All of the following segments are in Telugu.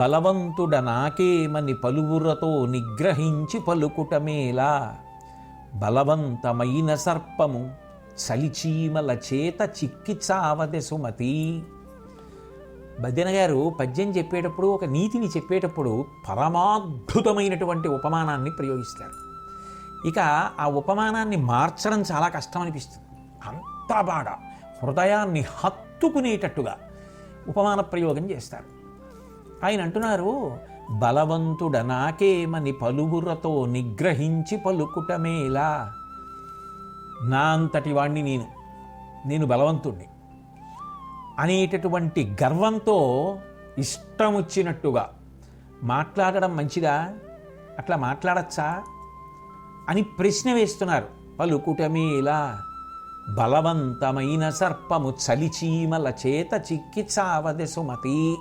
బలవంతుడ నాకేమని పలువురతో నిగ్రహించి పలుకుటమేలా బలవంతమైన సర్పము చలిచీమల చేత చిక్కి చావదె సుమతి. భజన గారు పద్యం చెప్పేటప్పుడు ఒక నీతిని చెప్పేటప్పుడు పరమాద్భుతమైనటువంటి ఉపమానాన్ని ప్రయోగిస్తారు. ఇక ఆ ఉపమానాన్ని మార్చడం చాలా కష్టం అనిపిస్తుంది అంత బాగా హృదయాన్ని హత్తుకునేటట్టుగా ఉపమాన ప్రయోగం చేస్తారు. ఆయన అంటున్నారు బలవంతుడ నాకేమని పలుగురతో నిగ్రహించి పలుకుటమేలా? నా అంతటి వాణ్ణి నేను నేను బలవంతుణ్ణి. అనేటటువంటి గర్వంతో ఇష్టం వచ్చినట్టుగా మాట్లాడడం మంచిదా? అట్లా మాట్లాడచ్చా? అని ప్రశ్న వేస్తున్నారు పలుకుటమేలా? బలవంతమైన సర్పము చలిచీమల చేత చిక్కి చావదె సుమతి.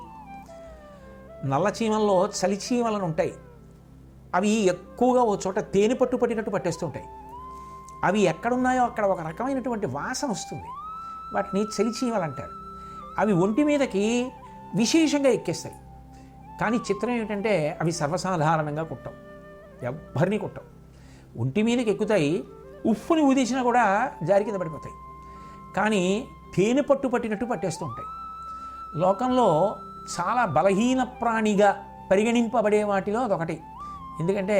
నల్ల చీమల్లో చలి చలిచీమలను ఉంటాయి. అవి ఎక్కువగా ఓ చోట తేనె పట్టు పట్టినట్టు పట్టేస్తుంటాయి. అవి ఎక్కడున్నాయో అక్కడ ఒక రకమైనటువంటి వాసన వస్తుంది. వాటిని చలిచీమలు అంటారు. అవి ఒంటి మీదకి విశేషంగా ఎక్కేస్తాయి. కానీ చిత్రం ఏమిటంటే అవి సర్వసాధారణంగా కుట్టం ఎవ్వరిని కుట్టం ఒంటి మీదకి ఎక్కుతాయి ఉప్పుని ఊదేసినా కూడా జారి కింద పడిపోతాయి. కానీ తేనె పట్టు పట్టినట్టు పట్టేస్తూ ఉంటాయి లోకంలో చాలా బలహీన ప్రాణిగా పరిగణింపబడే వాటిలో అదొకటి. ఎందుకంటే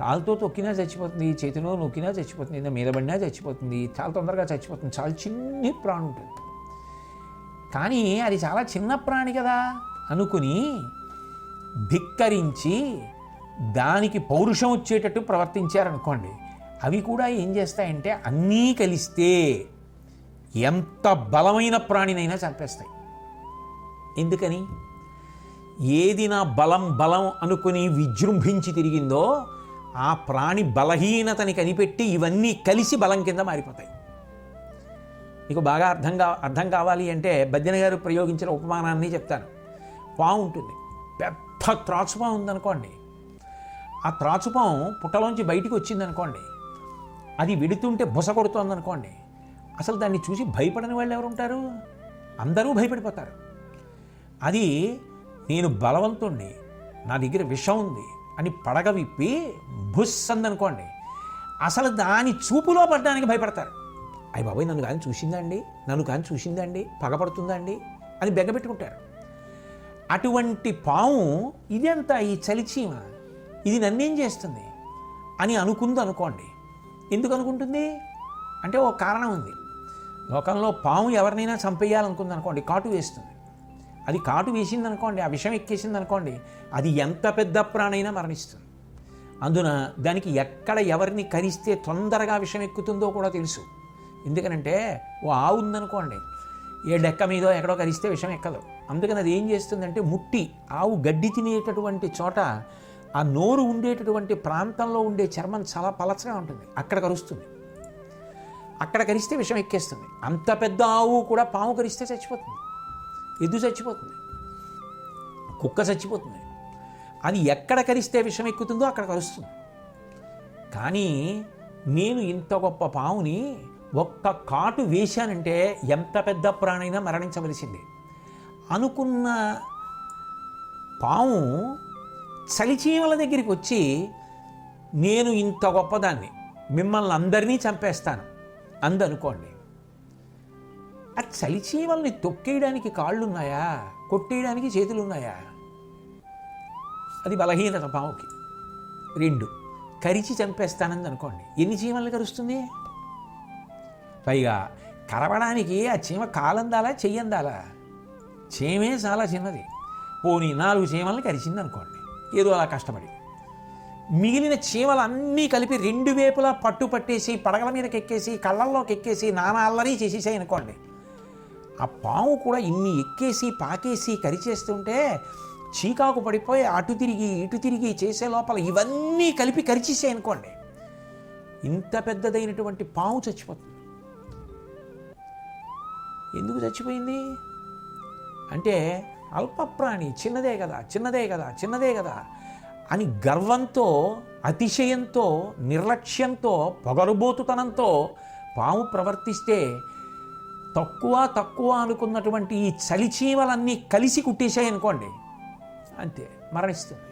కాలుతో తొక్కినా చచ్చిపోతుంది చేతిలో నొక్కినా చచ్చిపోతుంది ఏదో మీద పడినా చచ్చిపోతుంది చాలా తొందరగా చచ్చిపోతుంది చాలా చిన్ని ప్రాణి ఉంటుంది. కానీ అది చాలా చిన్న ప్రాణి కదా అనుకుని ధిక్కరించి దానికి పౌరుషం వచ్చేటట్టు ప్రవర్తించారనుకోండి అవి కూడా ఏం చేస్తాయంటే అన్నీ కలిస్తే ఎంత బలమైన ప్రాణినైనా చంపేస్తాయి. ఎందుకని? ఏది నా బలం బలం అనుకుని విజృంభించి తిరిగిందో ఆ ప్రాణి బలహీనతని కనిపెట్టి ఇవన్నీ కలిసి బలం కింద మారిపోతాయి. మీకు బాగా అర్థం కా అర్థం కావాలి అంటే బద్దెన గారు ప్రయోగించిన ఉపమానాన్ని చెప్తాను. పాము ఉంటుంది పెద్ద త్రాచుపాము ఉందనుకోండి. ఆ త్రాచుపాము పుట్టలోంచి బయటికి వచ్చిందనుకోండి. అది విడుతుంటే బుస కొడుతోందనుకోండి. అసలు దాన్ని చూసి భయపడని వాళ్ళు ఎవరుంటారు? అందరూ భయపడిపోతారు. అది నేను బలవంతుణ్ణి నా దగ్గర విషం ఉంది అని పడగ విప్పి బుస్ అందనుకోండి అసలు దాని చూపులో పడడానికి భయపడతారు. అయ్య బాబాయ్ నన్ను కానీ చూసిందండి? నన్ను కానీ చూసిందండి? పగపడుతుందండి అని బెగ్గబెట్టుకుంటారు అటువంటి పాము ఇదంతా ఈ చలిచీమ ఇది నన్నేం చేస్తుంది? అని అనుకుంది అనుకోండి ఎందుకు అనుకుంటుంది? అంటే ఓ కారణం ఉంది. లోకంలో పాము ఎవరినైనా చంపేయాలనుకుంది అనుకోండి కాటు వేస్తుంది. అది కాటు వేసింది అనుకోండి ఆ విషం ఎక్కేసింది అనుకోండి అది ఎంత పెద్ద ప్రాణైనా మరణిస్తుంది. అందున దానికి ఎక్కడ ఎవరిని కరిస్తే తొందరగా విషం ఎక్కుతుందో కూడా తెలుసు. ఎందుకనంటే ఓ ఆవు ఉందనుకోండి ఏ డెక్క మీదో ఎక్కడో కరిస్తే విషం ఎక్కదు. అందుకని అది ఏం చేస్తుందంటే ముట్టి ఆవు గడ్డి తినేటటువంటి చోట ఆ నోరు ఉండేటటువంటి ప్రాంతంలో ఉండే చర్మం చాలా పలచగా ఉంటుంది అక్కడ కరుస్తుంది. అక్కడ కరిస్తే విషం ఎక్కేస్తుంది. అంత పెద్ద ఆవు కూడా పాము కరిస్తే చచ్చిపోతుంది. ఎద్దు చచ్చిపోతుంది. కుక్క చచ్చిపోతుంది. అది ఎక్కడ కరిస్తే విషం ఎక్కుతుందో అక్కడ కరుస్తుంది. కానీ నేను ఇంత గొప్ప పావుని ఒక్క కాటు వేశానంటే ఎంత పెద్ద ప్రాణైనా మరణించవలసిందే. అనుకున్న పాము చలిచీమల దగ్గరికి వచ్చి నేను ఇంత గొప్పదాన్ని మిమ్మల్ని అందరినీ చంపేస్తాను. అందనుకోండి. ఆ చలిచీమల్ని తొక్కేయడానికి కాళ్ళున్నాయా? కొట్టేయడానికి చేతులు ఉన్నాయా అది బలహీనత పాముకి రెండు కరిచి చంపేస్తానని అనుకోండి. ఎన్ని చీమల్ని కరుస్తుంది? పైగా కరవడానికి ఆ చీమ కాలందాలా చెయ్యందాలా? చీమే చాలా చిన్నది. పోనీ నాలుగు చీమల్ని కరిచింది అనుకోండి. ఏదో అలా కష్టపడి. మిగిలిన చీమలన్నీ కలిపి రెండు వేపులా పట్టు పట్టేసి పడగల మీదకి ఎక్కేసి కళ్ళల్లోకి ఎక్కేసి నానా అల్లరి చేసేసాయి అనుకోండి. ఆ పాము కూడా ఇన్ని ఎక్కేసి పాకేసి కరిచేస్తుంటే చీకాకు పడిపోయి అటు తిరిగి ఇటు తిరిగి చేసే లోపల ఇవన్నీ కలిపి కరిచేసాయి అనుకోండి. ఇంత పెద్దదైనటువంటి పాము చచ్చిపోతుంది. ఎందుకు చచ్చిపోయింది? అంటే అల్పప్రాణి చిన్నదే కదా చిన్నదే కదా చిన్నదే కదా అని గర్వంతో అతిశయంతో నిర్లక్ష్యంతో పొగరుబోతుతనంతో పాము ప్రవర్తిస్తే తక్కువ తక్కువ అనుకున్నటువంటి ఈ చలిచీమలన్నీ కలిసి కుట్టేశాయి అనుకోండి అంతే మరణిస్తుంది.